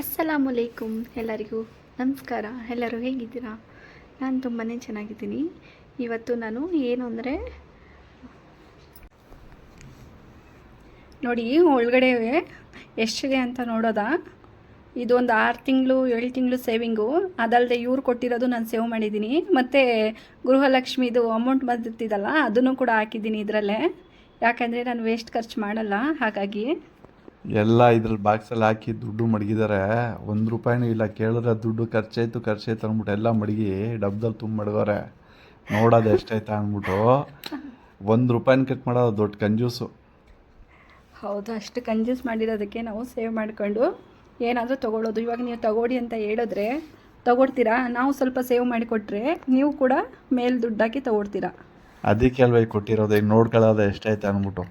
ಅಸ್ಸಲಾಮುಲೈಕುಮ್ ಎಲ್ಲರಿಗೂ ನಮಸ್ಕಾರ. ಎಲ್ಲರೂ ಹೇಗಿದ್ದೀರಾ? ನಾನು ತುಂಬಾ ಚೆನ್ನಾಗಿದ್ದೀನಿ. ಇವತ್ತು ನಾನು ಏನು ಅಂದರೆ ನೋಡಿ ಒಳಗಡೆ ಎಷ್ಟಿದೆ ಅಂತ ನೋಡೋದಾ? ಇದೊಂದು ಆರು ತಿಂಗಳು, ಏಳು ತಿಂಗಳು ಸೇವಿಂಗು ಅದಲ್ಲದೆ ಇವ್ರು ಕೊಟ್ಟಿರೋದು ನಾನು ಸೇವ್ ಮಾಡಿದ್ದೀನಿ. ಮತ್ತು ಗೃಹಲಕ್ಷ್ಮಿದು ಅಮೌಂಟ್ ಬಂದಿರ್ತಿದ್ದಲ್ಲ ಅದನ್ನು ಕೂಡ ಹಾಕಿದ್ದೀನಿ ಇದರಲ್ಲೇ. ಯಾಕಂದರೆ ನಾನು ವೇಸ್ಟ್ ಖರ್ಚು ಮಾಡಲ್ಲ, ಹಾಗಾಗಿ. ಎಲ್ಲ ಇದ್ರಲ್ಲಿ ಬಾಕ್ಸಲ್ಲಿ ಹಾಕಿ ದುಡ್ಡು ಮಡಗಿದ್ದಾರೆ ಒಂದು ರೂಪಾಯಿನೂ ಇಲ್ಲ ಕೇಳಿದ್ರೆ ದುಡ್ಡು ಖರ್ಚಾಯ್ತು ಖರ್ಚಾಯ್ತು ಅಂದ್ಬಿಟ್ಟು ಎಲ್ಲ ಮಡಗಿ ಡಬ್ದಲ್ಲಿ ತುಂಬ ಮಡಗವ್ರೆ ನೋಡೋದು ಎಷ್ಟಾಯ್ತಾ ಅಂದ್ಬಿಟ್ಟು ಒಂದು ರೂಪಾಯಿನ ಕಟ್ ಮಾಡೋದು ದೊಡ್ಡ ಕಂಜೂಸು. ಹೌದು ಅಷ್ಟು ಕಂಜೂಸ್ ಮಾಡಿರೋದಕ್ಕೆ ನಾವು ಸೇವ್ ಮಾಡಿಕೊಂಡು ಏನಾದರೂ ತೊಗೊಳ್ಳೋದು. ಇವಾಗ ನೀವು ತಗೊಳ್ಳಿ ಅಂತ ಹೇಳಿದ್ರೆ ತಗೊಳ್ತೀರಾ? ನಾವು ಸ್ವಲ್ಪ ಸೇವ್ ಮಾಡಿಕೊಟ್ರೆ ನೀವು ಕೂಡ ಮೇಲೆ ದುಡ್ಡಾಕಿ ತಗೊಳ್ತೀರಾ? ಅದಕ್ಕೆ ಅಲ್ವೇ ಕೊಟ್ಟಿರೋದು ಈಗ ನೋಡ್ಕೊಳ್ಳೋದು ಎಷ್ಟಾಯ್ತು ಅಂದ್ಬಿಟ್ಟು.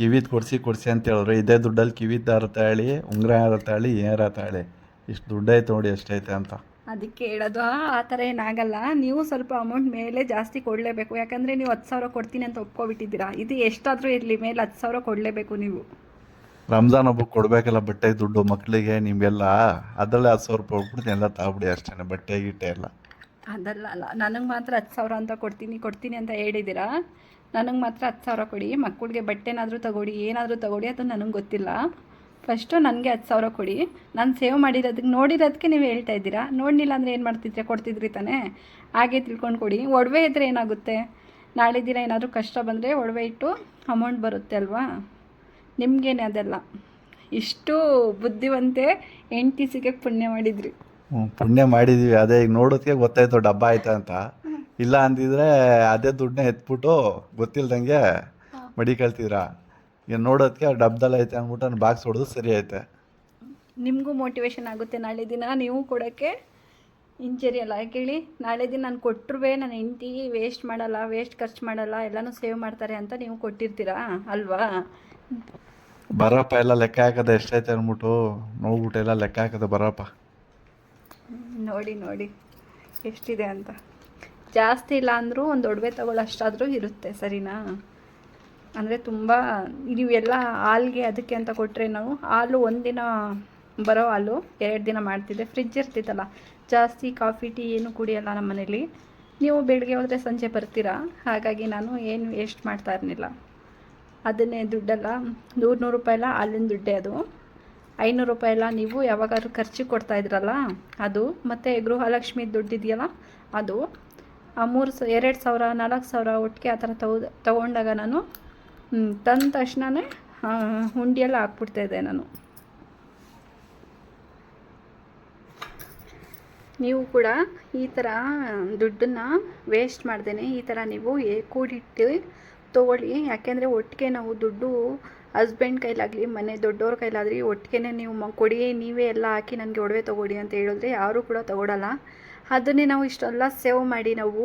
ಕಿವಿದ್ ಕೊಡಿಸಿ ಕೊಡಿಸಿ ಅಂತ ಹೇಳಿದ್ರು ಇದೇ ದುಡ್ಡಲ್ಲಿ ಕಿವಿದ್ ದಾರ ತಾಳಿ ಉಂಗುರ ಹಾರ ತಾಳಿ ಏನಾರ ತಾಳಿ. ಇಷ್ಟು ದುಡ್ಡೈತೆ ನೋಡಿ ಎಷ್ಟೈತೆ ಅಂತ. ಅದಕ್ಕೆ ಹೇಳೋದು ಆ ಥರ ಏನಾಗಲ್ಲ. ನೀವು ಸ್ವಲ್ಪ ಅಮೌಂಟ್ ಮೇಲೆ ಜಾಸ್ತಿ ಕೊಡಲೇಬೇಕು. ಯಾಕಂದರೆ ನೀವು ಹತ್ತು ಸಾವಿರ ಕೊಡ್ತೀನಿ ಅಂತ ಒಪ್ಕೊಬಿಟ್ಟಿದ್ದೀರಾ. ಇದು ಎಷ್ಟಾದರೂ ಇರಲಿ ಮೇಲೆ ಹತ್ತು ಸಾವಿರ ಕೊಡಲೇಬೇಕು ನೀವು. ರಂಜಾನ್ ಹಬ್ಬಕ್ಕೆ ಕೊಡಬೇಕಲ್ಲ ಬಟ್ಟೆ ದುಡ್ಡು ಮಕ್ಕಳಿಗೆ ನಿಮಗೆಲ್ಲ. ಅದರಲ್ಲೇ ಹತ್ತು ಸಾವಿರ ರೂಪಾಯಿ ಹೋಗ್ಬಿಡ್ತೀನಿ ಎಲ್ಲ ತಗೊಬಿಡಿ ಅಷ್ಟೇ ಬಟ್ಟೆ ಗಿಟ್ಟೆ ಎಲ್ಲ. ಅದಲ್ಲ ಅಲ್ಲ. ನನಗೆ ಮಾತ್ರ ಹತ್ತು ಸಾವಿರ ಅಂತ ಕೊಡ್ತೀನಿ ಕೊಡ್ತೀನಿ ಅಂತ ಹೇಳಿದ್ದೀರಾ? ನನಗೆ ಮಾತ್ರ ಹತ್ತು ಸಾವಿರ ಕೊಡಿ. ಮಕ್ಕಳಿಗೆ ಬಟ್ಟೆನಾದರೂ ತಗೊಡಿ ಏನಾದರೂ ತಗೊಡಿ ಅದು ನನಗೆ ಗೊತ್ತಿಲ್ಲ. ಫಸ್ಟು ನನಗೆ ಹತ್ತು ಸಾವಿರ ಕೊಡಿ. ನಾನು ಸೇವ್ ಮಾಡಿರೋದಕ್ಕೆ ನೋಡಿರೋದಕ್ಕೆ ನೀವು ಹೇಳ್ತಾ ಇದ್ದೀರಾ? ನೋಡಲಿಲ್ಲ ಅಂದರೆ ಏನು ಮಾಡ್ತಿದ್ರೆ? ಕೊಡ್ತಿದ್ರಿ ತಾನೇ? ಹಾಗೆ ತಿಳ್ಕೊಂಡು ಕೊಡಿ. ಒಡವೆ ಇದ್ದರೆ ಏನಾಗುತ್ತೆ? ನಾಳೆ ದಿನ ಏನಾದರೂ ಕಷ್ಟ ಬಂದರೆ ಒಡವೆ ಇಟ್ಟು ಅಮೌಂಟ್ ಬರುತ್ತೆ ಅಲ್ವಾ? ನಿಮಗೇನೆ ಅದೆಲ್ಲ. ಇಷ್ಟು ಬುದ್ಧಿವಂತೆ ಎಂಟಿಸಿಗೆ ಪುಣ್ಯ ಮಾಡಿದ್ರಿ. ಪುಣ್ಯ ಮಾಡಿದೀವಿ. ಅದೇ ಈಗ ನೋಡೋದಕ್ಕೆ ಗೊತ್ತಾಯ್ತು ಡಬ್ಬ ಆಯ್ತಾ ಅಂತ. ಇಲ್ಲ ಅಂದಿದ್ರೆ ಅದೇ ದುಡ್ಡನ್ನ ಎತ್ಬಿಟ್ಟು ಗೊತ್ತಿಲ್ದಂಗೆ ಮಡಿ ಕಳ್ತಿದ್ರ? ಈಗ ನೋಡೋದಕ್ಕೆ ಡಬ್ದಲ್ಲಿ ಐತೆ ಅಂದ್ಬಿಟ್ಟು ನಾನು ಬಾಕ್ಸ್ ಹೊಡೆದು ಸರಿ ಐತೆ. ನಿಮಗೂ ಮೋಟಿವೇಶನ್ ಆಗುತ್ತೆ. ನಾಳೆ ದಿನ ನೀವು ಕೊಡೋಕ್ಕೆ ಇಂಜರಿ ಅಲ್ಲ. ಕೇಳಿ ನಾಳೆ ದಿನ ನಾನು ಕೊಟ್ಟರು ನನ್ನ ಹೆಂಡತಿ ವೇಸ್ಟ್ ಮಾಡಲ್ಲ ವೇಸ್ಟ್ ಖರ್ಚು ಮಾಡಲ್ಲ ಎಲ್ಲನೂ ಸೇವ್ ಮಾಡ್ತಾರೆ ಅಂತ ನೀವು ಕೊಟ್ಟಿರ್ತೀರಾ? ಅಲ್ವಾ? ಬರಪ್ಪ ಎಲ್ಲ ಲೆಕ್ಕ ಹಾಕದ ಎಷ್ಟೈತೆ ಅಂದ್ಬಿಟ್ಟು ನೋಡ್ಬಿಟ್ಟು ಎಲ್ಲ ಲೆಕ್ಕ ಹಾಕದ ಬರಪ್ಪ. ನೋಡಿ ನೋಡಿ. ಎಷ್ಟಿದೆ ಅಂತ. ಜಾಸ್ತಿ ಇಲ್ಲ ಅಂದರೂ ಒಂದು ಒಡವೆ ತಗೊಳ್ಳೋ ಅಷ್ಟಾದರೂ ಇರುತ್ತೆ, ಸರಿನಾ? ಅಂದರೆ ತುಂಬ ನೀವೆಲ್ಲ ಹಾಲ್ಗೆ ಅದಕ್ಕೆ ಅಂತ ಕೊಟ್ಟರೆ ನಾವು ಹಾಲು ಒಂದಿನ ಬರೋ ಹಾಲು, ಎರಡು ದಿನ ಮಾಡ್ತಿದ್ದೆ ಫ್ರಿಜ್ ಇರ್ತಿತ್ತಲ್ಲ, ಜಾಸ್ತಿ ಕಾಫಿ ಟೀ ಏನು ಕುಡಿಯಲ್ಲ ನಮ್ಮ ಮನೇಲಿ. ನೀವು ಬೆಳಗ್ಗೆ ಹೋದರೆ ಸಂಜೆ ಬರ್ತೀರಾ? ಹಾಗಾಗಿ ನಾನು ಏನು ವೇಸ್ಟ್ ಮಾಡ್ತಾ ಇರಲಿಲ್ಲ. ಅದನ್ನೇ ದುಡ್ಡೆಲ್ಲ, ನೂರು ನೂರು ರೂಪಾಯಿ ಎಲ್ಲ ಹಾಲಿನ ದುಡ್ಡೇ ಅದು. ಐನೂರು ರೂಪಾಯಿ ಎಲ್ಲ ನೀವು ಯಾವಾಗಾದ್ರೂ ಖರ್ಚಿಗೆ ಕೊಡ್ತಾ ಇದ್ರಲ್ಲ, ಅದು ಮತ್ತು ಗೃಹಲಕ್ಷ್ಮಿ ದುಡ್ಡಿದೆಯಲ್ಲ ಅದು ಮೂರು ಸ, ಎರಡು ಸಾವಿರ, ನಾಲ್ಕು ಸಾವಿರ ಒಟ್ಟಿಗೆ ಆ ಥರ ತಗೋ, ತಗೊಂಡಾಗ ನಾನು ತಂದ ತಕ್ಷಣವೇ ಹುಂಡಿಯೆಲ್ಲ ಹಾಕ್ಬಿಡ್ತಾ ಇದ್ದೆ ನಾನು. ನೀವು ಕೂಡ ಈ ಥರ ದುಡ್ಡನ್ನು ವೇಸ್ಟ್ ಮಾಡ್ದೇನೆ, ಈ ಥರ ನೀವು ಕೂಡಿಟ್ಟು ತೊಗೊಳ್ಳಿ. ಯಾಕೆಂದರೆ ಒಟ್ಟಿಗೆ ನಾವು ದುಡ್ಡು ಹಸ್ಬೆಂಡ್ ಕೈಲಾಗಲಿ, ಮನೆ ದೊಡ್ಡವ್ರ ಕೈಲಾದ್ರಿ ಒಟ್ಟಿಗೆ ನೀವು ಮ, ಕೊಡಿ, ನೀವೇ ಎಲ್ಲ ಹಾಕಿ ನನಗೆ ಒಡವೆ ತೊಗೊಡಿ ಅಂತ ಹೇಳಿದ್ರೆ ಯಾರೂ ಕೂಡ ತೊಗೊಳಲ್ಲ. ಅದನ್ನೇ ನಾವು ಇಷ್ಟೆಲ್ಲ ಸೇವ್ ಮಾಡಿ ನಾವು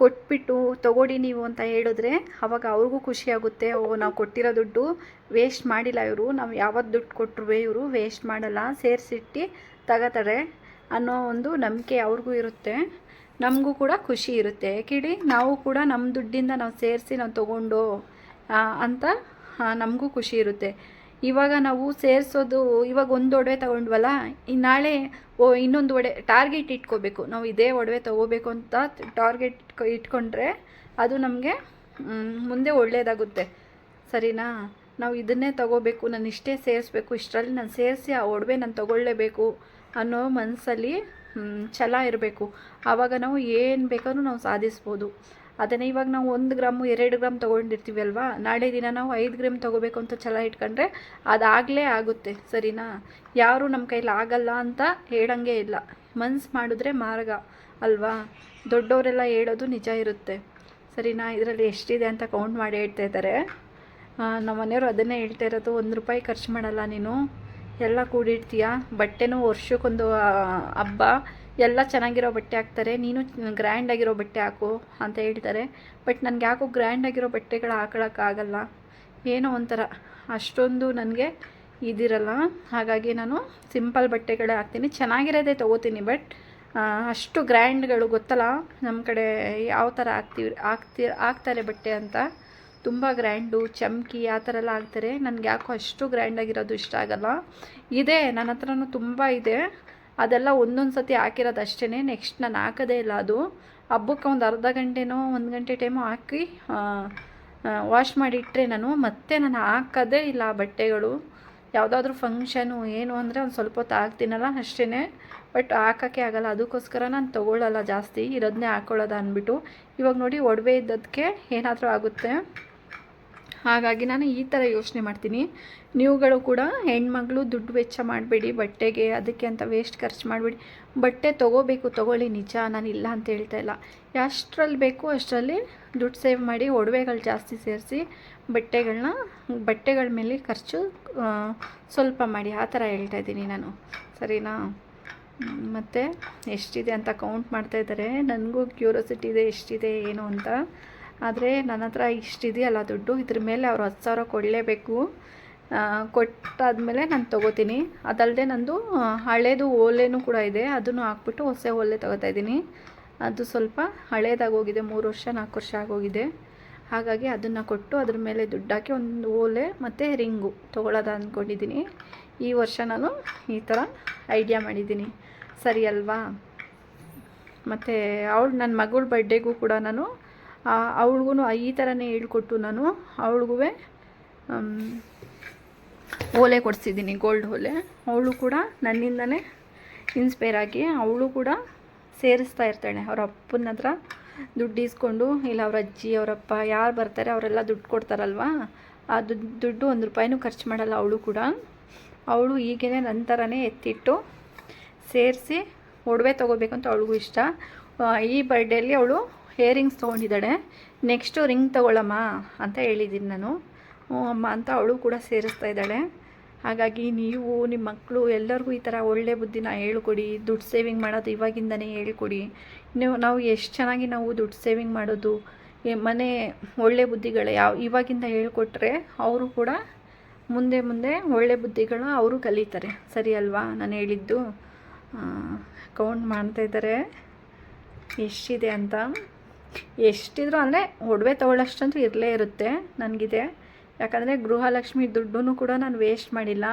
ಕೊಟ್ಬಿಟ್ಟು ತೊಗೊಡಿ ನೀವು ಅಂತ ಹೇಳಿದ್ರೆ ಅವಾಗ ಅವ್ರಿಗೂ ಖುಷಿ ಆಗುತ್ತೆ. ಓ, ನಾವು ಕೊಟ್ಟಿರೋ ದುಡ್ಡು ವೇಸ್ಟ್ ಮಾಡಿಲ್ಲ ಇವರು. ನಾವು ಯಾವತ್ತು ದುಡ್ಡು ಕೊಟ್ಟರು ಇವರು, ವೇಸ್ಟ್ ಮಾಡಲ್ಲ. ಸೇರಿಸಿಟ್ಟು ತಗೋತಾರೆ ಅನ್ನೋ ಒಂದು ನಂಬಿಕೆ ಅವ್ರಿಗೂ ಇರುತ್ತೆ. ನಮಗೂ ಕೂಡ ಖುಷಿ ಇರುತ್ತೆ. ಕೇಳಿ ನಾವು ಕೂಡ ನಮ್ಮ ದುಡ್ಡಿಂದ ನಾವು ಸೇರಿಸಿ ನಾವು ತೊಗೊಂಡು ಅಂತ ನಮಗೂ ಖುಷಿ ಇರುತ್ತೆ. ಇವಾಗ ನಾವು ಸೇರಿಸೋದು ಇವಾಗ ಒಂದು ಒಡವೆ ತಗೊಂಡ್ವಲ್ಲ, ಈ ನಾಳೆ ಓ, ಇನ್ನೊಂದು ಒಡೆ, ಟಾರ್ಗೆಟ್ ಇಟ್ಕೋಬೇಕು. ನಾವು ಇದೇ ಒಡವೆ ತಗೋಬೇಕು ಅಂತ ಟಾರ್ಗೆಟ್ ಇಟ್ಕೊಂಡ್ರೆ ಅದು ನಮಗೆ ಮುಂದೆ ಒಳ್ಳೆಯದಾಗುತ್ತೆ ಸರಿನಾ? ನಾವು ಇದನ್ನೇ ತಗೋಬೇಕು, ನಾನು ಇಷ್ಟೇ ಸೇರಿಸ್ಬೇಕು, ಇಷ್ಟರಲ್ಲಿ ನಾನು ಸೇರಿಸಿ ಆ ಒಡವೆ ನಾನು ತಗೊಳ್ಳೇಬೇಕು ಅನ್ನೋ ಮನಸ್ಸಲ್ಲಿ ಛಲ ಇರಬೇಕು. ಆವಾಗ ನಾವು ಏನು ಬೇಕಾದ್ರೂ ನಾವು ಸಾಧಿಸ್ಬೋದು. ಅದನ್ನೇ ಇವಾಗ ನಾವು ಒಂದು ಗ್ರಾಮು ಎರಡು ಗ್ರಾಮ್ ತೊಗೊಂಡಿರ್ತೀವಿ ಅಲ್ವಾ? ನಾಳೆ ದಿನ ನಾವು ಐದು ಗ್ರಾಮ್ ತೊಗೋಬೇಕು ಅಂತ ಛಲ ಇಟ್ಕೊಂಡ್ರೆ ಅದಾಗಲೇ ಆಗುತ್ತೆ, ಸರಿನಾ? ಯಾರು ನಮ್ಮ ಕೈಲಿ ಆಗಲ್ಲ ಅಂತ ಹೇಳಂಗೆ ಇಲ್ಲ. ಮನ್ಸು ಮಾಡಿದ್ರೆ ಮಾರ್ಗ ಅಲ್ವಾ? ದೊಡ್ಡವರೆಲ್ಲ ಹೇಳೋದು ನಿಜ ಇರುತ್ತೆ. ಸರಿನಾ? ಇದರಲ್ಲಿ ಎಷ್ಟಿದೆ ಅಂತ ಕೌಂಟ್ ಮಾಡಿ ಹೇಳ್ತಾ ಇದ್ದಾರೆ. ನಮ್ಮ ಮನೆಯವರು ಅದನ್ನೇ ಹೇಳ್ತಾ ಇರೋದು, ಒಂದು ರೂಪಾಯಿ ಖರ್ಚು ಮಾಡಲ್ಲ ನೀನು. ಎಲ್ಲ ಕೂಡಿಡ್ತೀಯ? ಬಟ್ಟೆನೂ ವರ್ಷಕ್ಕೊಂದು ಹಬ್ಬ ಎಲ್ಲ ಚೆನ್ನಾಗಿರೋ ಬಟ್ಟೆ ಹಾಕ್ತಾರೆ. ನೀನು ಗ್ರ್ಯಾಂಡ್ ಆಗಿರೋ ಬಟ್ಟೆ ಹಾಕು ಅಂತ ಹೇಳ್ತಾರೆ. ಬಟ್ ನನಗೆ ಯಾಕೋ ಗ್ರ್ಯಾಂಡ್ ಆಗಿರೋ ಬಟ್ಟೆಗಳು ಹಾಕೊಳಕ್ಕಾಗಲ್ಲ ಏನೋ ಒಂಥರ. ಅಷ್ಟೊಂದು ನನಗೆ ಇದಿರಲ್ಲ. ಹಾಗಾಗಿ ನಾನು ಸಿಂಪಲ್ ಬಟ್ಟೆಗಳೇ ಹಾಕ್ತೀನಿ. ಚೆನ್ನಾಗಿರೋದೇ ತೊಗೋತೀನಿ ಬಟ್ ಅಷ್ಟು ಗ್ರ್ಯಾಂಡ್ಗಳು ಗೊತ್ತಲ್ಲ? ನಮ್ಮ ಕಡೆ ಯಾವ ಥರ ಹಾಕ್ತೀವಿ, ಹಾಕ್ತಿ, ಹಾಕ್ತಾರೆ ಬಟ್ಟೆ ಅಂತ. ತುಂಬ ಗ್ರ್ಯಾಂಡು ಚಮ್ಕಿ, ಆ ಥರ ಎಲ್ಲ ಹಾಕ್ತಾರೆ. ನನಗೆ ಯಾಕೋ ಅಷ್ಟು ಗ್ರ್ಯಾಂಡಾಗಿರೋದು ಇಷ್ಟ ಆಗಲ್ಲ. ಇದೆ, ನನ್ನ ಹತ್ರನೂ ತುಂಬ ಇದೆ. ಅದೆಲ್ಲ ಒಂದೊಂದು ಸತಿ ಹಾಕಿರೋದು ಅಷ್ಟೇ ನೆಕ್ಸ್ಟ್ ನಾನು ಹಾಕೋದೇ ಇಲ್ಲ ಅದು. ಹಬ್ಬಕ್ಕೆ ಒಂದು ಅರ್ಧ ಗಂಟೆನೋ ಒಂದು ಗಂಟೆ ಟೈಮು ಹಾಕಿ ವಾಶ್ ಮಾಡಿಟ್ಟರೆ ನಾನು ಮತ್ತೆ ನಾನು ಹಾಕೋದೇ ಇಲ್ಲ ಬಟ್ಟೆಗಳು. ಯಾವುದಾದ್ರೂ ಫಂಕ್ಷನು ಏನು ಅಂದರೆ ಒಂದು ಸ್ವಲ್ಪ ಹೊತ್ತು ಹಾಕ್ತೀನಲ್ಲ ಅಷ್ಟೇ ಬಟ್ ಹಾಕೋಕ್ಕೆ ಆಗಲ್ಲ. ಅದಕ್ಕೋಸ್ಕರ ನಾನು ತೊಗೊಳ್ಳಲ್ಲ ಜಾಸ್ತಿ. ಇರೋದನ್ನೇ ಹಾಕೊಳ್ಳೋದು ಅಂದ್ಬಿಟ್ಟು ಇವಾಗ ನೋಡಿ ಒಡವೆ ಇದ್ದದಕ್ಕೆ ಏನಾದರೂ ಆಗುತ್ತೆ. ಹಾಗಾಗಿ ನಾನು ಈ ಥರ ಯೋಚನೆ ಮಾಡ್ತೀನಿ. ನೀವುಗಳು ಕೂಡ ಹೆಣ್ಮಗಳು ದುಡ್ಡು ವೆಚ್ಚ ಮಾಡಬೇಡಿ, ಬಟ್ಟೆಗೆ ಅದಕ್ಕೆ ಅಂತ ವೇಸ್ಟ್ ಖರ್ಚು ಮಾಡಬೇಡಿ. ಬಟ್ಟೆ ತೊಗೋಬೇಕು, ತೊಗೊಳ್ಳಿ ನಿಜ, ನಾನು ಇಲ್ಲ ಅಂತ ಹೇಳ್ತಾ ಇಲ್ಲ. ಎಷ್ಟರಲ್ಲಿ ಬೇಕು ಅಷ್ಟರಲ್ಲಿ ದುಡ್ಡು ಸೇವ್ ಮಾಡಿ, ಒಡವೆಗಳು ಜಾಸ್ತಿ ಸೇರಿಸಿ ಬಟ್ಟೆಗಳನ್ನ ಬಟ್ಟೆಗಳ ಮೇಲೆ ಖರ್ಚು ಸ್ವಲ್ಪ ಮಾಡಿ. ಆ ಥರ ಹೇಳ್ತಾ ಇದ್ದೀನಿ ನಾನು. ಸರಿನಾ? ಮತ್ತು ಎಷ್ಟಿದೆ ಅಂತ ಕೌಂಟ್ ಮಾಡ್ತಾ ಇದ್ದಾರೆ. ನನಗೂ ಕ್ಯೂರಿಯಾಸಿಟಿ ಇದೆ, ಎಷ್ಟಿದೆ, ಏನು ಅಂತ. ಆದರೆ ನನ್ನ ಹತ್ರ ಇಷ್ಟಿದೆಯಲ್ಲ ದುಡ್ಡು, ಇದ್ರ ಮೇಲೆ ಅವರು ಹತ್ತು ಸಾವಿರ ಕೊಡಲೇಬೇಕು. ಕೊಟ್ಟಾದಮೇಲೆ ನಾನು ತೊಗೋತೀನಿ. ಅದಲ್ಲದೆ ನಂದು ಹಳೇದು ಓಲೆನೂ ಕೂಡ ಇದೆ. ಅದನ್ನು ಹಾಕ್ಬಿಟ್ಟು ಹೊಸ ಓಲೆ ಇದ್ದೀನಿ. ಅದು ಸ್ವಲ್ಪ ಹಳೇದಾಗೋಗಿದೆ, ಮೂರು ವರ್ಷ, ನಾಲ್ಕು ವರ್ಷ ಆಗೋಗಿದೆ. ಹಾಗಾಗಿ ಅದನ್ನು ಕೊಟ್ಟು ಅದ್ರ ಮೇಲೆ ದುಡ್ಡು ಹಾಕಿ ಒಂದು ಓಲೆ ಮತ್ತು ರಿಂಗು ತೊಗೊಳೋದು ಅಂದ್ಕೊಂಡಿದ್ದೀನಿ ಈ ವರ್ಷ ನಾನು ಈ ಥರ ಐಡಿಯಾ ಮಾಡಿದ್ದೀನಿ. ಸರಿ ಅಲ್ವಾ? ಮತ್ತು ಅವಳು ನನ್ನ ಮಗಳ ಬರ್ಡೇಗೂ ಕೂಡ ನಾನು ಅವಳಿಗೂ ಈ ಥರನೇ ಹೇಳ್ಕೊಟ್ಟು ನಾನು ಅವಳಿಗೂ ಓಲೆ ಕೊಡಿಸಿದ್ದೀನಿ, ಗೋಲ್ಡ್ ಓಲೆ. ಅವಳು ಕೂಡ ನನ್ನಿಂದನೇ ಇನ್ಸ್ಪೈರ್ ಆಗಿ ಅವಳು ಕೂಡ ಸೇರಿಸ್ತಾ ಇರ್ತಾಳೆ. ಅವ್ರ ಅಪ್ಪನ ಹತ್ರ ದುಡ್ಡು ಇಸ್ಕೊಂಡು ಇಲ್ಲ ಅವ್ರ ಅಜ್ಜಿ ಅವರಪ್ಪ ಯಾರು ಬರ್ತಾರೆ ಅವರೆಲ್ಲ ದುಡ್ಡು ಕೊಡ್ತಾರಲ್ವಾ? ಆ ದುಡ್ಡು ದುಡ್ಡು ಒಂದು ರೂಪಾಯಿನೂ ಖರ್ಚು ಮಾಡಲ್ಲ ಅವಳು ಕೂಡ. ಅವಳು ಈಗೇನೆ ನನ್ನ ಥರನೇ ಎತ್ತಿಟ್ಟು ಸೇರಿಸಿ ಒಡವೆ ತೊಗೋಬೇಕಂತ ಅವಳಿಗೂ ಇಷ್ಟ. ಈ ಬರ್ಡೇಲಿ ಅವಳು ಹೇರಿಂಗ್ಸ್ ತೊಗೊಂಡಿದ್ದಾಳೆ. ನೆಕ್ಸ್ಟು ರಿಂಗ್ ತೊಗೊಳಮ್ಮ ಅಂತ ಹೇಳಿದ್ದೀನಿ ನಾನು. ಹ್ಞೂ ಅಮ್ಮ ಅಂತ ಅವಳು ಕೂಡ ಸೇರಿಸ್ತಾ ಇದ್ದಾಳೆ. ಹಾಗಾಗಿ ನೀವು, ನಿಮ್ಮ ಮಕ್ಕಳು ಎಲ್ಲರಿಗೂ ಈ ಥರ ಒಳ್ಳೆ ಬುದ್ಧಿನ ಹೇಳ್ಕೊಡಿ, ದುಡ್ಡು ಸೇವಿಂಗ್ ಮಾಡೋದು ಇವಾಗಿಂದನೇ ಹೇಳ್ಕೊಡಿ. ನೀವು, ನಾವು ಎಷ್ಟು ಚೆನ್ನಾಗಿ ನಾವು ದುಡ್ಡು ಸೇವಿಂಗ್ ಮಾಡೋದು ಮನೆ ಒಳ್ಳೆ ಬುದ್ಧಿಗಳು ಯಾವ, ಇವಾಗಿಂದ ಹೇಳ್ಕೊಟ್ರೆ ಅವರು ಕೂಡ ಮುಂದೆ ಮುಂದೆ ಒಳ್ಳೆ ಬುದ್ಧಿಗಳು ಅವರು ಕಲಿತಾರೆ. ಸರಿ ಅಲ್ವಾ? ನಾನು ಹೇಳಿದ್ದು ಕೌಂಟ್ ಮಾಡ್ತಾಯಿದ್ದಾರೆ ಎಷ್ಟಿದೆ ಅಂತ? ಎಷ್ಟಿದ್ರು ಅಂದರೆ ಒಡವೆ ತೊಗೊಳ್ಳೋಷ್ಟಂತೂ ಇರಲೇ ಇರುತ್ತೆ, ನನಗಿದೆ. ಯಾಕಂದರೆ ಗೃಹಲಕ್ಷ್ಮಿ ದುಡ್ಡೂ ಕೂಡ ನಾನು ವೇಸ್ಟ್ ಮಾಡಿಲ್ಲ.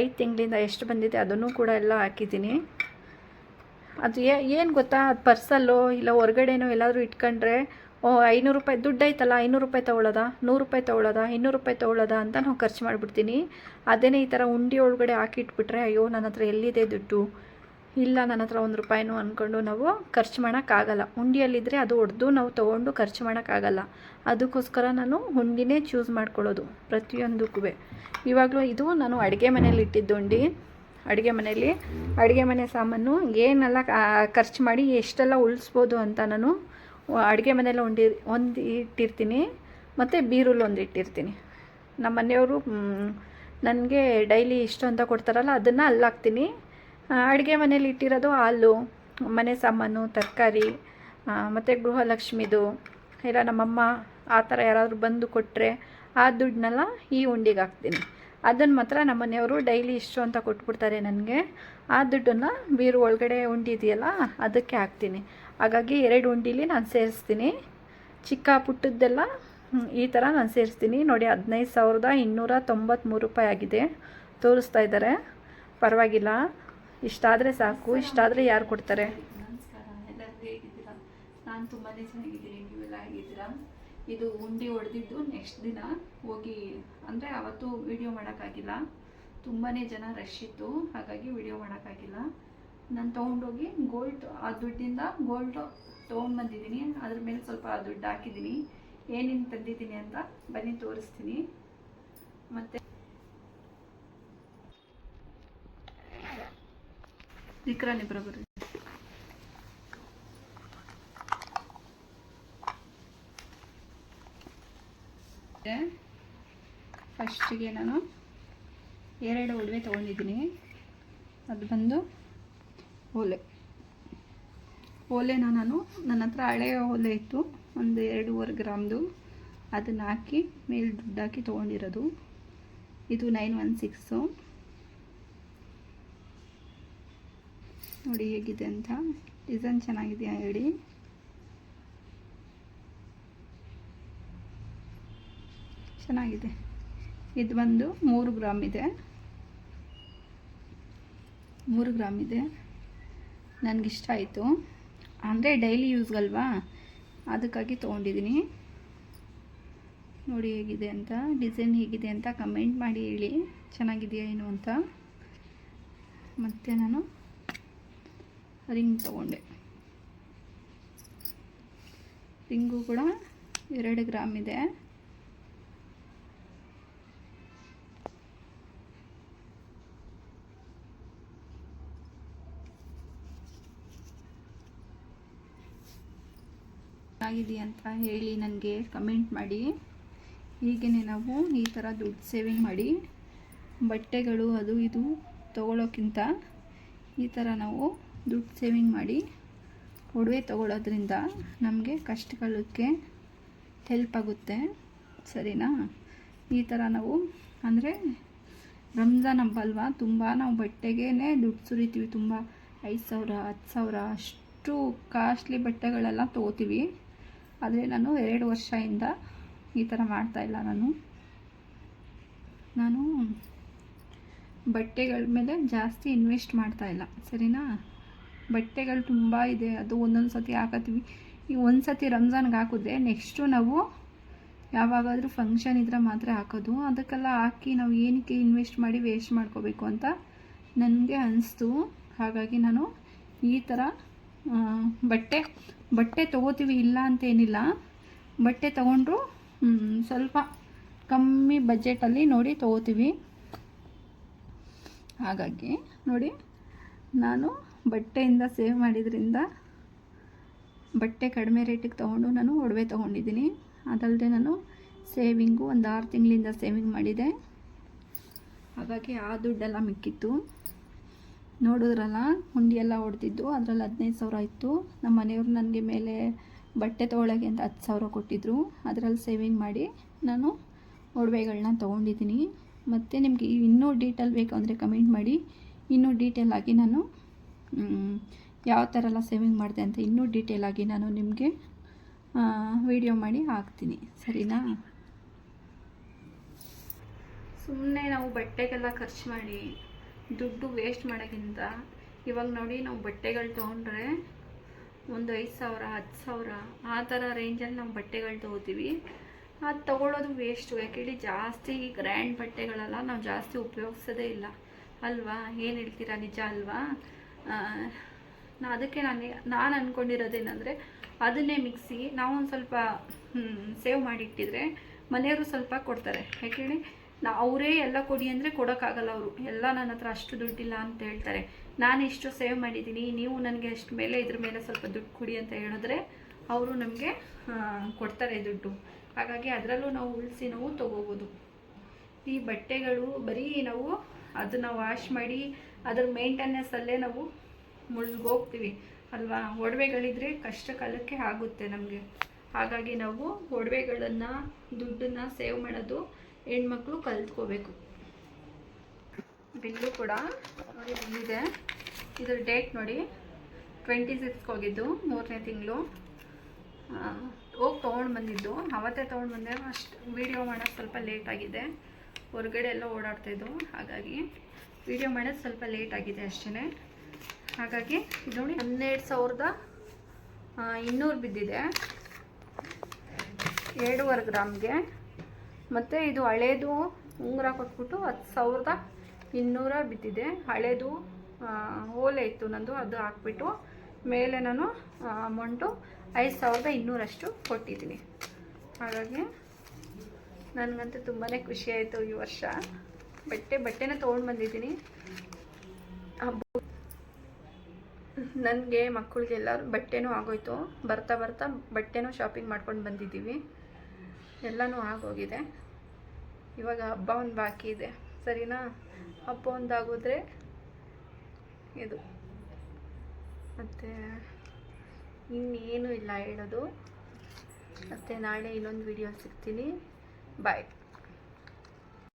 ಐದು ತಿಂಗಳಿಂದ ಎಷ್ಟು ಬಂದಿದೆ ಅದನ್ನು ಕೂಡ ಎಲ್ಲ ಹಾಕಿದ್ದೀನಿ. ಅದು ಏನು ಗೊತ್ತಾ? ಅದು ಪರ್ಸಲ್ಲೋ ಇಲ್ಲ ಹೊರಗಡೆನೋ ಎಲ್ಲಾದರೂ ಇಟ್ಕೊಂಡ್ರೆ, ಓ, ಐನೂರು ರೂಪಾಯಿ ದುಡ್ಡು ಐತಲ್ಲ ಐನೂರು ರೂಪಾಯಿ ತೊಗೊಳ್ಳೋದ? ನೂರು ರೂಪಾಯಿ ತೊಗೊಳ್ಳೋದ? ಇನ್ನೂರು ರೂಪಾಯಿ ತೊಗೊಳ್ಳೋದ ಅಂತ ನಾವು ಖರ್ಚು ಮಾಡಿಬಿಡ್ತೀನಿ. ಅದೇನೇ ಈ ಥರ ಉಂಡಿ ಒಳಗಡೆ ಹಾಕಿಟ್ಬಿಟ್ರೆ, ಅಯ್ಯೋ ನನ್ನ ಹತ್ರ ಎಲ್ಲಿದೆ ದುಡ್ಡು? ಇಲ್ಲ, ನನ್ನ ಹತ್ರ ಒಂದು ರೂಪಾಯಿನೂ ಅಂದ್ಕೊಂಡು ನಾವು ಖರ್ಚು ಮಾಡೋಕ್ಕಾಗಲ್ಲ ಉಂಡಿಯಲ್ಲಿದ್ದರೆ ಅದು ಒಡೆದು ನಾವು ತೊಗೊಂಡು ಖರ್ಚು ಮಾಡೋಕ್ಕಾಗಲ್ಲ ಅದಕ್ಕೋಸ್ಕರ ನಾನು ಉಂಡಿನೇ ಚೂಸ್ ಮಾಡ್ಕೊಳ್ಳೋದು ಪ್ರತಿಯೊಂದಕ್ಕೂ ಇವಾಗಲೂ ಇದು ನಾನು ಅಡುಗೆ ಮನೇಲಿ ಇಟ್ಟಿದ್ದು ಉಂಡಿ. ಅಡುಗೆ ಮನೆಯಲ್ಲಿ ಅಡುಗೆ ಮನೆ ಸಾಮಾನು ಏನೆಲ್ಲ ಖರ್ಚು ಮಾಡಿ ಎಷ್ಟೆಲ್ಲ ಉಳಿಸ್ಬೋದು ಅಂತ ನಾನು ಅಡುಗೆ ಮನೆಯಲ್ಲಿ ಉಂಡಿ, ಒಂದು ಇಟ್ಟಿರ್ತೀನಿ. ಮತ್ತು ಬೀರುಲ್ ಒಂದು ಇಟ್ಟಿರ್ತೀನಿ. ನಮ್ಮ ಮನೆಯವರು ನನಗೆ ಡೈಲಿ ಇಷ್ಟು ಅಂತ ಕೊಡ್ತಾರಲ್ಲ, ಅದನ್ನು ಅಲ್ಲಿ ಹಾಕ್ತೀನಿ. ಅಡುಗೆ ಮನೇಲಿ ಇಟ್ಟಿರೋದು ಹಾಲು, ಮನೆ ಸಾಮಾನು, ತರಕಾರಿ ಮತ್ತು ಗೃಹಲಕ್ಷ್ಮಿದು, ಇಲ್ಲ ನಮ್ಮಮ್ಮ ಆ ಥರ ಯಾರಾದರೂ ಬಂದು ಕೊಟ್ಟರೆ ಆ ದುಡ್ಡನ್ನೆಲ್ಲ ಈ ಉಂಡಿಗೆ ಹಾಕ್ತೀನಿ. ಅದನ್ನು ಮಾತ್ರ ನಮ್ಮ ಮನೆಯವರು ಡೈಲಿ ಇಷ್ಟು ಅಂತ ಕೊಟ್ಬಿಡ್ತಾರೆ ನನಗೆ. ಆ ದುಡ್ಡನ್ನು ಬೀರು ಒಳಗಡೆ ಉಂಡಿ ಇದೆಯಲ್ಲ, ಅದಕ್ಕೆ ಹಾಕ್ತೀನಿ. ಹಾಗಾಗಿ ಎರಡು ಉಂಡಿಲಿ ನಾನು ಸೇರಿಸ್ತೀನಿ. ಚಿಕ್ಕ ಪುಟ್ಟದ್ದೆಲ್ಲ ಈ ಥರ ನಾನು ಸೇರಿಸ್ತೀನಿ. ನೋಡಿ, ಹದಿನೈದು ಸಾವಿರದ ಇನ್ನೂರ ತೊಂಬತ್ತ್ಮೂರು ರೂಪಾಯಿ ಆಗಿದೆ. ತೋರಿಸ್ತಾ ಇದ್ದಾರೆ. ಪರವಾಗಿಲ್ಲ. ಇಷ್ಟಾದರೆ ಸಾಕು ಇಷ್ಟಾದರೆ ಯಾರು ಕೊಡ್ತಾರೆ? ನಮಸ್ಕಾರ ಎಲ್ಲರಿಗೂ ಹೇಗಿದ್ದೀರಾ? ನಾನು ತುಂಬಾ ಚೆನ್ನಾಗಿದ್ದೀನಿ ನೀವೆಲ್ಲ ಹೇಗಿದ್ದೀರಾ? ಇದು ಉಂಡಿ ಹೊಡೆದಿದ್ದು ನೆಕ್ಸ್ಟ್ ದಿನ ಹೋಗಿ ಅಂದರೆ ಅವತ್ತು ವಿಡಿಯೋ ಮಾಡೋಕ್ಕಾಗಿಲ್ಲ. ತುಂಬಾ ಜನ ರಶ್ ಇತ್ತು ಹಾಗಾಗಿ ವಿಡಿಯೋ ಮಾಡೋಕ್ಕಾಗಿಲ್ಲ. ನಾನು ತೊಗೊಂಡೋಗಿ ಗೋಲ್ಡ್ ಆ ದುಡ್ಡಿಂದ ಗೋಲ್ಡ್ ತೊಗೊಂಡ್ಬಂದಿದ್ದೀನಿ ಅದ್ರ ಮೇಲೆ ಸ್ವಲ್ಪ ದುಡ್ಡು ಹಾಕಿದ್ದೀನಿ. ಏನೇನು ತಂದಿದ್ದೀನಿ ಅಂತ ಬನ್ನಿ ತೋರಿಸ್ತೀನಿ. ಮತ್ತು ವಿಕ್ರಾನಿ ಬರೋಬರಿ ಫಸ್ಟಿಗೆ ನಾನು ಎರಡು ಒಡವೆ ತೊಗೊಂಡಿದ್ದೀನಿ. ಅದು ಬಂದು ಓಲೆ. ಓಲೆನ ನಾನು ನನ್ನ ಹತ್ರ ಹಳೆಯ ಓಲೆ ಇತ್ತು. ಒಂದು ಎರಡೂವರೆ ಗ್ರಾಮ್ದು. ಅದನ್ನು ಹಾಕಿ ಮೇಲೆ ದುಡ್ಡು ಹಾಕಿ ತೊಗೊಂಡಿರೋದು. ಇದು ನೈನ್ ಒನ್ ಸಿಕ್ಸು. ನೋಡಿ ಹೇಗಿದೆ ಅಂತ. ಡಿಸೈನ್ ಚೆನ್ನಾಗಿದೆಯಾ ಹೇಳಿ? ಚೆನ್ನಾಗಿದೆ. ಇದು ಬಂದು ಮೂರು ಗ್ರಾಮ್ ಇದೆ. ಮೂರು ಗ್ರಾಮ್ ಇದೆ. ನನಗಿಷ್ಟ ಆಯಿತು. ಅಂದರೆ ಡೈಲಿ ಯೂಸ್ಗಲ್ವಾ ಅದಕ್ಕಾಗಿ ತೊಗೊಂಡಿದ್ದೀನಿ. ನೋಡಿ ಹೇಗಿದೆ ಅಂತ. ಡಿಸೈನ್ ಹೇಗಿದೆ ಅಂತ ಕಮೆಂಟ್ ಮಾಡಿ ಹೇಳಿ. ಚೆನ್ನಾಗಿದೆಯಾ ಏನು ಅಂತ. ಮತ್ತು ನಾನು ರಿಂಗ್ ತಗೊಂಡೆ. ರಿಂಗು ಕೂಡ ಎರಡು ಗ್ರಾಮ್ ಇದೆ. ಅಂತ ಹೇಳಿ ನನಗೆ ಕಮೆಂಟ್ ಮಾಡಿ. ಹೀಗೇ ನಾವು ಈ ಥರ ದುಡ್ಡು ಸೇವಿಂಗ್ ಮಾಡಿ. ಬಟ್ಟೆಗಳು ಅದು ಇದು ತಗೊಳ್ಳೋಕ್ಕಿಂತ ಈ ಥರ ನಾವು ದುಡ್ಡು ಸೇವಿಂಗ್ ಮಾಡಿ ಒಡವೆ ತೊಗೊಳೋದ್ರಿಂದ ನಮಗೆ ಕಷ್ಟಗಳಕ್ಕೆ ಹೆಲ್ಪ್ ಆಗುತ್ತೆ. ಸರಿನಾ? ಈ ಥರ ನಾವು, ಅಂದರೆ ರಂಜಾನ್ ಹಬ್ಬ ಅಲ್ವಾ ತುಂಬ ನಾವು ಬಟ್ಟೆಗೇ ದುಡ್ಡು ಸುರಿತೀವಿ. ತುಂಬ ಐದು ಸಾವಿರ, ಹತ್ತು ಸಾವಿರ, ಅಷ್ಟು ಕಾಸ್ಟ್ಲಿ ಬಟ್ಟೆಗಳೆಲ್ಲ ತೊಗೋತೀವಿ. ಆದರೆ ನಾನು ಎರಡು ವರ್ಷದಿಂದ ಈ ಥರ ಮಾಡ್ತಾಯಿಲ್ಲ ನಾನು. ನಾನು ಬಟ್ಟೆಗಳ ಮೇಲೆ ಜಾಸ್ತಿ ಇನ್ವೆಸ್ಟ್ ಮಾಡ್ತಾ ಇಲ್ಲ. ಸರಿನಾ? ಬಟ್ಟೆಗಳು ತುಂಬ ಇದೆ. ಅದು ಒಂದೊಂದು ಸತಿ ಹಾಕತ್ತೀವಿ. ಈ ಒಂದು ಸತಿ ರಂಜಾನ್ಗೆ ಹಾಕಿದ್ರೆ ನೆಕ್ಸ್ಟು ನಾವು ಯಾವಾಗಾದರೂ ಫಂಕ್ಷನ್ ಇದ್ರೆ ಮಾತ್ರ ಹಾಕೋದು. ಅದಕ್ಕೆಲ್ಲ ಹಾಕಿ ನಾವು ಏನಕ್ಕೆ ಇನ್ವೆಸ್ಟ್ ಮಾಡಿ ವೇಸ್ಟ್ ಮಾಡ್ಕೋಬೇಕು ಅಂತ ನನಗೆ ಅನಿಸ್ತು. ಹಾಗಾಗಿ ನಾನು ಈ ಥರ ಬಟ್ಟೆ ಬಟ್ಟೆ ತೊಗೋತೀವಿ ಇಲ್ಲ ಅಂತೇನಿಲ್ಲ ಬಟ್ಟೆ ತೊಗೊಂಡ್ರು ಸ್ವಲ್ಪ ಕಮ್ಮಿ ಬಜೆಟಲ್ಲಿ ನೋಡಿ ತೊಗೋತೀವಿ. ಹಾಗಾಗಿ ನೋಡಿ, ನಾನು ಬಟ್ಟೆಯಿಂದ ಸೇವ್ ಮಾಡಿದ್ರಿಂದ ಬಟ್ಟೆ ಕಡಿಮೆ ರೇಟಿಗೆ ತೊಗೊಂಡು ನಾನು ಒಡವೆ ತೊಗೊಂಡಿದ್ದೀನಿ. ಅದಲ್ಲದೆ ನಾನು ಸೇವಿಂಗು ಒಂದು ಆರು ತಿಂಗಳಿಂದ ಸೇವಿಂಗ್ ಮಾಡಿದೆ. ಹಾಗಾಗಿ ಆ ದುಡ್ಡೆಲ್ಲ ಮಿಕ್ಕಿತ್ತು. ನೋಡಿದ್ರಲ್ಲ, ಹುಂಡಿಯೆಲ್ಲ ಹೊಡೆದಿದ್ದು, ಅದರಲ್ಲಿ ಹದಿನೈದು ಸಾವಿರ ಇತ್ತು. ನಮ್ಮ ಮನೆಯವರು ನನಗೆ ಮೇಲೆ ಬಟ್ಟೆ ತೊಗೊಳಗೆ ಅಂತ ಹತ್ತು ಸಾವಿರ ಕೊಟ್ಟಿದ್ದರು ಅದರಲ್ಲಿ ಸೇವಿಂಗ್ ಮಾಡಿ ನಾನು ಒಡವೆಗಳನ್ನ ತೊಗೊಂಡಿದ್ದೀನಿ. ಮತ್ತು ನಿಮಗೆ ಇನ್ನೂ ಡೀಟೇಲ್ ಬೇಕು ಅಂದರೆ ಕಮೆಂಟ್ ಮಾಡಿ. ಇನ್ನೂ ಡೀಟೇಲ್ ಆಗಿ ನಾನು ಯಾವ ಥರ ಎಲ್ಲ ಸೇವಿಂಗ್ ಮಾಡಿದೆ ಅಂತ ಇನ್ನೂ ಡೀಟೇಲ್ ಆಗಿ ನಾನು ನಿಮಗೆ ವಿಡಿಯೋ ಮಾಡಿ ಹಾಕ್ತೀನಿ. ಸರಿನಾ? ಸುಮ್ಮನೆ ನಾವು ಬಟ್ಟೆಗೆಲ್ಲ ಖರ್ಚು ಮಾಡಿ ದುಡ್ಡು ವೇಸ್ಟ್ ಮಾಡೋಕ್ಕಿಂತ ಇವಾಗ ನೋಡಿ ನಾವು ಬಟ್ಟೆಗಳು ತೊಗೊಂಡ್ರೆ ಒಂದು ಐದು ಸಾವಿರ, ಹತ್ತು ಸಾವಿರ, ಆ ಥರ ರೇಂಜಲ್ಲಿ ನಾವು ಬಟ್ಟೆಗಳು ತೊಗೋತೀವಿ. ಅದು ತೊಗೊಳ್ಳೋದು ವೇಸ್ಟು ಯಾಕೇಳಿ ಜಾಸ್ತಿ ಗ್ರ್ಯಾಂಡ್ ಬಟ್ಟೆಗಳೆಲ್ಲ ನಾವು ಜಾಸ್ತಿ ಉಪಯೋಗಿಸೋದೇ ಇಲ್ಲ. ಅಲ್ವಾ? ಏನು ಹೇಳ್ತೀರಾ? ನಿಜ ಅಲ್ವಾ? ನಾ ಅದಕ್ಕೆ ನಾನು ನಾನು ಅಂದ್ಕೊಂಡಿರೋದೇನಂದರೆ ಅದನ್ನೇ ಮಿಕ್ಸಿ ನಾವು ಸ್ವಲ್ಪ ಸೇವ್ ಮಾಡಿಟ್ಟಿದ್ರೆ ಮನೆಯವರು ಸ್ವಲ್ಪ ಕೊಡ್ತಾರೆ. ಯಾಕೇಳಿ ನಾ, ಅವರೇ ಎಲ್ಲ ಕೊಡಿ ಅಂದರೆ ಕೊಡೋಕ್ಕಾಗಲ್ಲ ಅವರು. ಎಲ್ಲ ನನ್ನ ಹತ್ರ ಅಷ್ಟು ದುಡ್ಡಿಲ್ಲ ಅಂತ ಹೇಳ್ತಾರೆ. ನಾನು ಇಷ್ಟು ಸೇವ್ ಮಾಡಿದ್ದೀನಿ, ನೀವು ನನಗೆ ಅಷ್ಟು ಮೇಲೆ, ಇದ್ರ ಮೇಲೆ ಸ್ವಲ್ಪ ದುಡ್ಡು ಕೊಡಿ ಅಂತ ಹೇಳಿದ್ರೆ ಅವರು ನಮಗೆ ಕೊಡ್ತಾರೆ ದುಡ್ಡು. ಹಾಗಾಗಿ ಅದರಲ್ಲೂ ನಾವು ಉಳಿಸಿ ನಾವು ತೊಗೋಬೋದು. ಈ ಬಟ್ಟೆಗಳು ಬರೀ ನಾವು ಅದನ್ನು ವಾಶ್ ಮಾಡಿ ಅದ್ರ ಮೇಂಟೆನೆನ್ಸಲ್ಲೇ ನಾವು ಮುಳುಗೋಗ್ತೀವಿ. ಅಲ್ವಾ? ಒಡವೆಗಳಿದ್ರೆ ಕಷ್ಟ ಕಾಲಕ್ಕೆ ಆಗುತ್ತೆ ನಮಗೆ. ಹಾಗಾಗಿ ನಾವು ಒಡವೆಗಳನ್ನು, ದುಡ್ಡನ್ನು ಸೇವ್ ಮಾಡೋದು ಹೆಣ್ಮಕ್ಳು ಕಲ್ತ್ಕೋಬೇಕು. ಬಿಲ್ಲು ಕೂಡ ಬಂದಿದೆ. ಇದ್ರ ಡೇಟ್ ನೋಡಿ. ಟ್ವೆಂಟಿ ಸಿಕ್ಸ್ಗೆ ಹೋಗಿದ್ದು, ಮೂರನೇ ತಿಂಗಳು. ಹೋಗಿ ತೊಗೊಂಡು ಬಂದಿದ್ದು. ಅವತ್ತೇ ತೊಗೊಂಡು ಬಂದೆ. ಅಷ್ಟು ವೀಡಿಯೋ ಮಾಡೋಕ್ಕೆ ಸ್ವಲ್ಪ ಲೇಟ್ ಆಗಿದೆ. ಹೊರಗಡೆ ಎಲ್ಲ ಓಡಾಡ್ತಾಯಿದ್ದು ಹಾಗಾಗಿ ವೀಡಿಯೋ ಮಾಡೋದು ಸ್ವಲ್ಪ ಲೇಟ್ ಆಗಿದೆ ಅಷ್ಟೇ ಹಾಗಾಗಿ ಇದು ನೋಡಿ ಹನ್ನೆರಡು ಸಾವಿರದ ಇನ್ನೂರು ಬಿದ್ದಿದೆ. ಎರಡೂವರೆ ಗ್ರಾಮ್ಗೆ. ಮತ್ತು ಇದು ಹಳೇದು ಉಂಗುರ ಕೊಟ್ಬಿಟ್ಟು ಹತ್ತು ಸಾವಿರದ ಇನ್ನೂರ ಬಿದ್ದಿದೆ. ಹಳೇದು ಓಲೆ ಇತ್ತು ನಂದು, ಅದು ಹಾಕ್ಬಿಟ್ಟು ಮೇಲೆ ನಾನು ಅಮೌಂಟು ಐದು ಸಾವಿರದ ಇನ್ನೂರಷ್ಟು ಕೊಟ್ಟಿದ್ದೀನಿ. ಹಾಗಾಗಿ ನನಗಂತೂ ತುಂಬಾ ಖುಷಿಯಾಯಿತು ಈ ವರ್ಷ. ಬಟ್ಟೆ, ಬಟ್ಟೆನ ತೊಗೊಂಡು ಬಂದಿದ್ದೀನಿ. ನನಗೆ ಮಕ್ಕಳಿಗೆಲ್ಲರೂ ಬಟ್ಟೆನೂ ಆಗೋಯ್ತು. ಬರ್ತಾ ಬರ್ತಾ ಬಟ್ಟೆನೂ ಶಾಪಿಂಗ್ ಮಾಡ್ಕೊಂಡು ಬಂದಿದ್ದೀವಿ. ಎಲ್ಲನೂ ಆಗೋಗಿದೆ. ಇವಾಗ ಹಬ್ಬ ಒಂದು ಬಾಕಿ ಇದೆ. ಸರಿನಾ? ಹಬ್ಬ ಒಂದಾಗೋದ್ರೆ ಇದು. ಮತ್ತು ಇನ್ನೇನು ಇಲ್ಲ ಹೇಳೋದು. ಮತ್ತು ನಾಳೆ ಇನ್ನೊಂದು ವಿಡಿಯೋ ಸಿಗ್ತೀನಿ. ಬಾಯ್